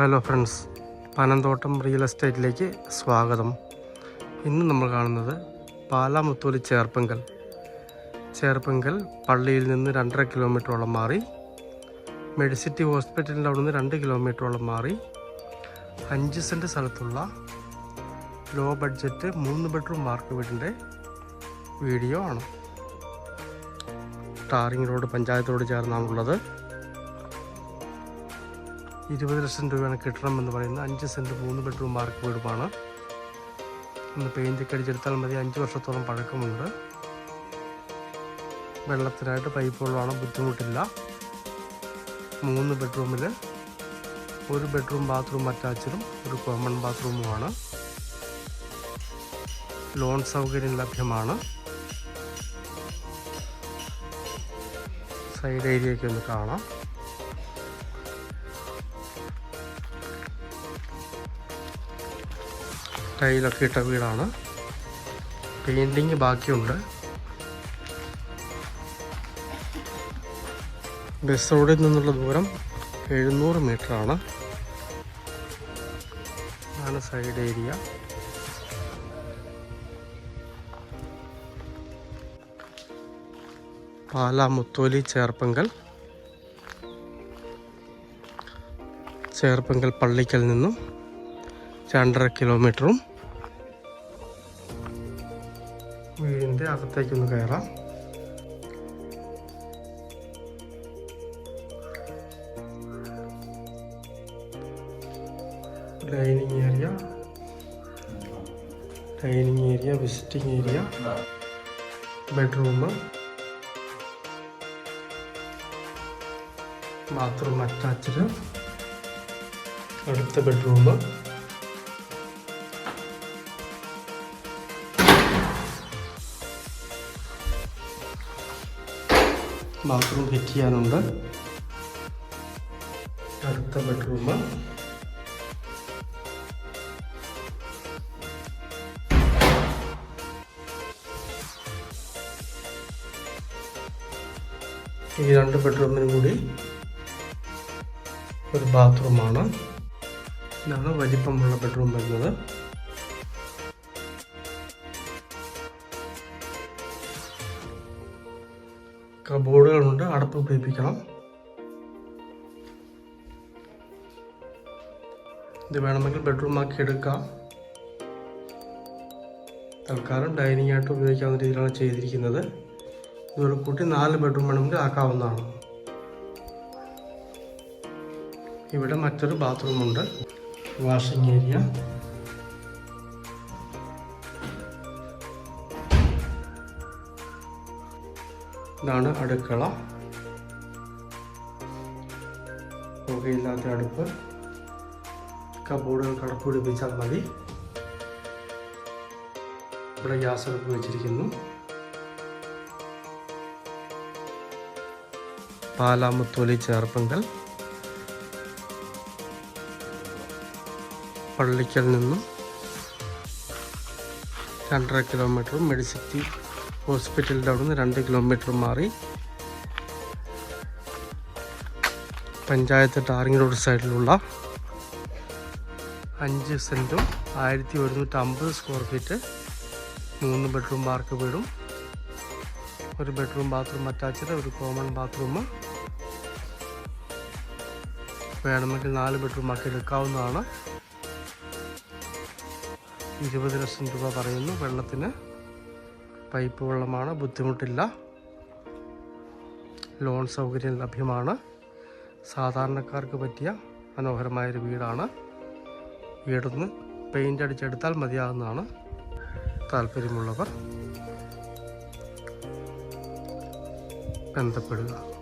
Hello friends Panamthottam real എസ്റ്റേറ്റിലേക്ക് സ്വാഗതം. ഇന്ന് നമ്മൾ കാണുന്നത് പാലാമുത്തോലി ചേർപ്പങ്കൽ. ചേർപ്പങ്കൽ പള്ളിയിൽ നിന്ന് രണ്ടര കിലോമീറ്ററോളം മാറി മെഡിസിറ്റി ഹോസ്പിറ്റലിന്റെ അവിടെ നിന്ന് രണ്ട് കിലോമീറ്ററോളം മാറി അഞ്ച് സെന്റ് സ്ഥലത്തുള്ള ലോ ബഡ്ജറ്റ് മൂന്ന് ബെഡ്റൂം മാർക്ക് വീടിന്റെ വീഡിയോ ആണ്. ടാറിംഗ് റോഡ് പഞ്ചായത്തോട് ചേർന്നാണുള്ളത്. ഇരുപത് ലക്ഷം രൂപയാണ് കെട്ടിടം എന്ന് പറയുന്നത്. അഞ്ച് സെന്റ് മൂന്ന് ബെഡ്റൂം മാർക്ക് വീടുമാണ്. ഒന്ന് പെയിന്റ് ഒക്കെ അടിച്ചെടുത്താൽ മതി. അഞ്ച് വർഷത്തോളം പഴക്കമുണ്ട്. വെള്ളത്തിനായിട്ട് പൈപ്പ് വെള്ളമാണ് ബുദ്ധിമുട്ടില്ല. മൂന്ന് ബെഡ്റൂമിൽ ഒരു ബെഡ്റൂം ബാത്റൂം അറ്റാച്ചഡും ഒരു കോമൺ ബാത്റൂമുമാണ് ലോൺ സൗകര്യം ലഭ്യമാണ്. സൈഡ് ഏരിയയൊക്കെ ഒന്ന് കാണാം. ടൈലൊക്കെ ഇട്ട വീടാണ്. പെയിന്റിങ് ബാക്കിയുണ്ട്. ബസ് റോഡിൽ നിന്നുള്ള ദൂരം എഴുന്നൂറ് മീറ്ററാണ്. ആണ് സൈഡ് ഏരിയ. പാലാ മുത്തോലി ചേർപ്പങ്കൽ. ചേർപ്പങ്കൽ പള്ളിക്കൽ നിന്നും രണ്ടര കിലോമീറ്ററും വീടിന്റെ അകത്തേക്കൊന്ന് കയറാം dining area dining area visiting area bedroom bathroom attached അടുത്ത ബെഡ്റൂം ബാത്റൂം ഫിറ്റ് ചെയ്യാനുണ്ട്. അടുത്ത ബെഡ്റൂം ഈ രണ്ട് ബെഡ്റൂമിനും കൂടി ഒരു ബാത്റൂമാണ് ഇതാണ് വലിപ്പമുള്ള ബെഡ്റൂം വരുന്നത്. കബോർഡുകളുണ്ട്. അടപ്പ് പിടിപ്പിക്കണം. ഇത് വേണമെങ്കിൽ ബെഡ്റൂം ആക്കി എടുക്കാം. തൽക്കാലം ഡൈനിങ് ആയിട്ട് ഉപയോഗിക്കാവുന്ന രീതിയിലാണ് ചെയ്തിരിക്കുന്നത്. ഇതോട് കൂട്ടി നാല് ബെഡ്റൂം വേണമെങ്കിൽ ആക്കാവുന്നതാണ്. ഇവിടെ മറ്റൊരു ബാത്റൂമുണ്ട് വാഷിംഗ് ഏരിയ ഇതാണ് അടുക്കള. പുകയില്ലാത്ത അടുപ്പ്. കബോർഡുകൾ കടപ്പ് പിടിപ്പിച്ചാൽ മതി. ഇവിടെ ഗ്യാസ് അടുപ്പ് വെച്ചിരിക്കുന്നു. പാലാമുത്തോലി ചേർപ്പങ്കൽ. പള്ളിക്കൽ നിന്നും രണ്ടര കിലോമീറ്ററും മെഡിസിറ്റി ഹോസ്പിറ്റലിന്റെ അവിടെ നിന്ന് രണ്ട് കിലോമീറ്റർ മാറി പഞ്ചായത്ത് ടാറിംഗ് റോഡ് സൈഡിലുള്ള അഞ്ച് സെന്റും ആയിരത്തി ഒരുന്നൂറ്റി അമ്പത് സ്ക്വയർ ഫീറ്റ് മൂന്ന് ബെഡ്റൂം മാർക്ക് വീടും ഒരു ബെഡ്റൂം ബാത്റൂം അറ്റാച്ച്ഡ് ഒരു കോമൺ ബാത്റൂം. വേണമെങ്കിൽ നാല് ബെഡ്റൂം ആക്കി എടുക്കാവുന്നതാണ്. ഇരുപത് ലക്ഷം രൂപ പറയുന്നു വെള്ളത്തിന്. പൈപ്പ് വെള്ളമാണ് ബുദ്ധിമുട്ടില്ല. ലോൺ സൗകര്യം ലഭ്യമാണ്. സാധാരണക്കാർക്ക് പറ്റിയ മനോഹരമായൊരു വീടാണ്. വീടൊന്ന് പെയിന്റ് അടിച്ചെടുത്താൽ മതിയാകുന്നതാണ്. താല്പര്യമുള്ളവർ ബന്ധപ്പെടുക.